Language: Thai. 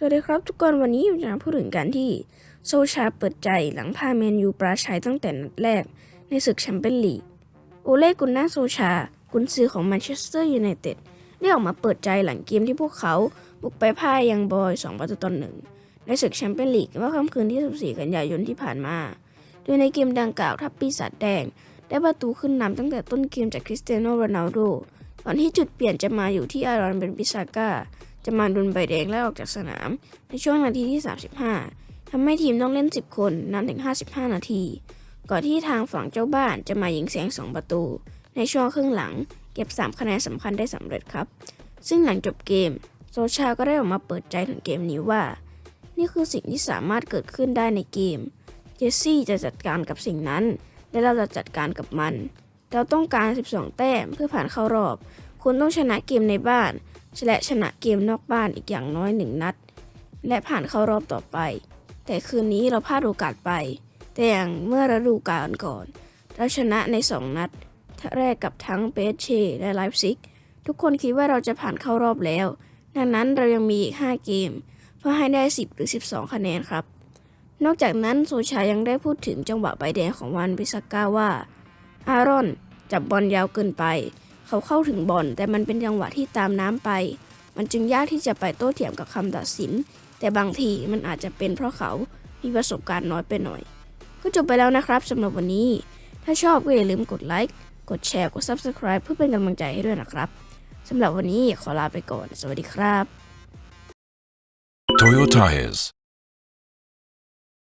สวัสดีครับทุกคนวันนี้อยู่จะมาพูดถึงการที่โซชาเปิดใจหลังพาแมนยูปราชัยตั้งแต่นัดแรกในศึกแชมเปี้ยนลีก โอเล่กุนนาโซชา กุนซือของแมนเชสเตอร์ยูไนเต็ดได้ออกมาเปิดใจหลังเกมที่พวกเขาบุกไปพ่ายยังบอย 2 ประตูต่อหนึ่งในศึกแชมเปี้ยนลีกเมื่อค่ำคืนที่ 14 กันยายนที่ผ่านมา โดยในเกมดังกล่าวทัพปีศาจแดง ได้ประตูขึ้นนำตั้งแต่ต้นเกมจากคริสเตียโนโรนัลโดก่อนที่จุดเปลี่ยนจะมาอยู่ที่อารอนเบนปิซาก้า จะมาโดนใบแดงไล่ออกจากสนาม ในช่วงนาทีที่ 35ทำให้ทีมต้องเล่น 10 คนนานถึง 55 นาที ก่อนที่ทางฝั่งเจ้าบ้านจะมายิงแสง2 ประตู ในช่วงครึ่งหลัง เก็บ 3 คะแนนสำคัญได้สำเร็จครับ ซึ่งหลังจบเกม โซชาก็ได้ออกมาเปิดใจถึงเกมนี้ว่า นี่คือสิ่งที่สามารถเกิดขึ้นได้ในเกม เจสซี่จะจัดการกับสิ่งนั้น และเราจะจัดการกับมัน เราต้องการ 12 แต้มเพื่อผ่านเข้ารอบ คุณต้องชนะเกมในบ้าน และชนะเกมนอกบ้านอีกอย่างน้อยหนึ่งนัด และผ่านเข้ารอบต่อไป แต่คืนนี้เราพลาดโอกาสไป แต่อย่างเมื่อฤดูกาลก่อน เราชนะใน 2 นัดแรกกับทั้งเปเช่และไลฟ์ซิก ทุกคนคิดว่าเราจะผ่านเข้ารอบแล้ว ดังนั้นเรายังมีอีก 5 เกม เพื่อให้ได้ 10 หรือ 12 คะแนนครับ นอกจากนั้นโซชายังได้พูดถึงจังหวะใบแดงของวันปิซาก้าว่า อารอนจับบอลยาวเกินไป เขาเข้าถึงบอลแต่มันเป็นจังหวะที่ตามน้ำไป มันจึงยากที่จะไปโต้เถียงกับคำตัดสิน แต่บางทีมันอาจจะเป็นเพราะเขามีประสบการณ์น้อยไปหน่อย ก็จบไปแล้วนะครับสำหรับวันนี้ ถ้าชอบก็อย่าลืมกดไลค์กดแชร์กด Subscribe เพื่อเป็นกำลังใจให้ด้วยนะครับสำหรับวันนี้ขอลาไปก่อน สวัสดีครับ Toyo Tires.